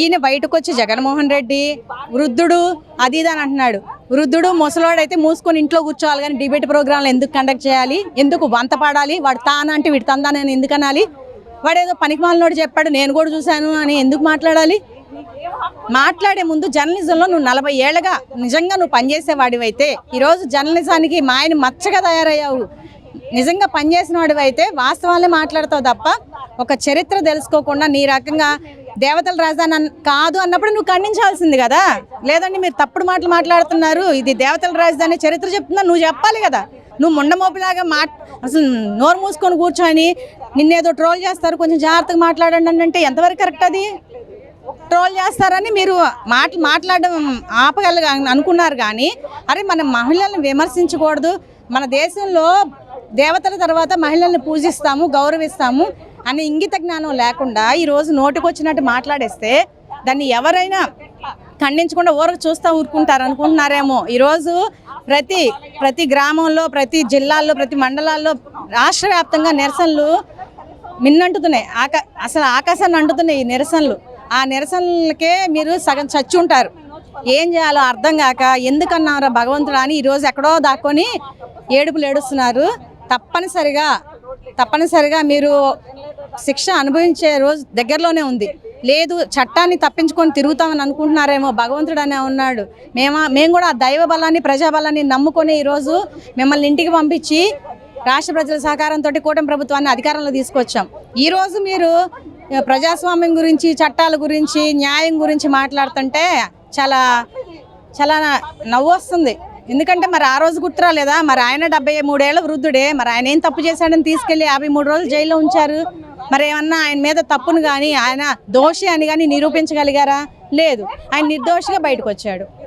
ఈయన బయటకు వచ్చి జగన్మోహన్ రెడ్డి వృద్ధుడు అది ఇది అని అంటున్నాడు. వృద్ధుడు ముసలోడైతే అయితే మూసుకొని ఇంట్లో కూర్చోవాలి కానీ డిబేట్ ప్రోగ్రాంలు ఎందుకు కండక్ట్ చేయాలి? ఎందుకు వంత పాడాలి? వాడు తానంటే వీడు తందానని ఎందుకు అనాలి? వాడు ఏదో పనికిమాలినోడు చెప్పాడు నేను కూడా చూశాను అని ఎందుకు మాట్లాడాలి? మాట్లాడే ముందు జర్నలిజంలో నువ్వు నలభై ఏళ్ళగా నిజంగా నువ్వు పనిచేసేవాడివైతే ఈరోజు జర్నలిజానికి మా ఆయన మచ్చగా తయారయ్యావు. నిజంగా పనిచేసిన వాడివైతే వాస్తవాలే మాట్లాడతావు తప్ప ఒక చరిత్ర తెలుసుకోకుండా నీ రకంగా దేవతల రాజధాని అన్- కాదు అన్నప్పుడు నువ్వు ఖండించాల్సింది కదా? లేదండి మీరు తప్పుడు మాటలు మాట్లాడుతున్నారు. ఇది దేవతల రాజధాని చరిత్ర చెప్తున్నా నువ్వు చెప్పాలి కదా. నువ్వు ముండమోపులాగా మా అసలు నోరు మూసుకొని కూర్చొని నిన్నేదో ట్రోల్ చేస్తారు. కొంచెం జాగ్రత్తగా మాట్లాడండి అంటే ఎంతవరకు కరెక్ట్ అది? ట్రోల్ చేస్తారని మీరు మాటలు మాట్లాడడం ఆపగలగా అనుకున్నారు కానీ అరే మన మహిళల్ని విమర్శించకూడదు. మన దేశంలో దేవతల తర్వాత మహిళల్ని పూజిస్తాము గౌరవిస్తాము. అనే ఇంగిత జ్ఞానం లేకుండా ఈరోజు నోటుకొచ్చినట్టు మాట్లాడేస్తే దాన్ని ఎవరైనా ఖండించకుండా ఊరకు చూస్తూ ఊరుకుంటారు అనుకుంటున్నారేమో ఈరోజు ప్రతి ప్రతి గ్రామంలో ప్రతి జిల్లాల్లో ప్రతి మండలాల్లో రాష్ట్ర వ్యాప్తంగా నిరసనలు మిన్నంటుతున్నాయి. ఆకా అసలు ఆకాశాన్ని అంటుతున్నాయి ఈ నిరసనలు. ఆ నిరసనలకే మీరు సగం చచ్చి ఉంటారు ఏం చేయాలో అర్థం కాక ఎందుకన్నారా భగవంతుడు అని ఈరోజు ఎక్కడో దాక్కొని ఏడుపులు ఏడుస్తున్నారు. తప్పనిసరిగా తప్పనిసరిగా మీరు శిక్ష అనుభవించే రోజు దగ్గరలోనే ఉంది. లేదు చట్టాన్ని తప్పించుకొని తిరుగుతామని అనుకుంటున్నారేమో భగవంతుడు అనే ఉన్నాడు. మేమా మేము కూడా ఆ దైవ బలాన్ని ప్రజాబలాన్ని నమ్ముకొని ఈరోజు మిమ్మల్ని ఇంటికి పంపించి రాష్ట్ర ప్రజల సహకారంతో కూటమి ప్రభుత్వాన్ని అధికారంలో తీసుకొచ్చాం. ఈరోజు మీరు ప్రజాస్వామ్యం గురించి చట్టాల గురించి న్యాయం గురించి మాట్లాడుతుంటే చాలా చాలా నవ్వు వస్తుంది. ఎందుకంటే మరి ఆ రోజు గుర్తురాలేదా మరి ఆయన డెబ్బై మూడేళ్ళ వృద్ధుడే. మరి ఆయన ఏం తప్పు చేశాడని తీసుకెళ్ళి యాభై మూడు రోజులు జైల్లో ఉంచారు. మరి ఏమన్నా ఆయన మీద తప్పును కానీ ఆయన దోషి అని కానీ నిరూపించగలిగారా? లేదు. ఆయన నిర్దోషిగా బయటకు వచ్చాడు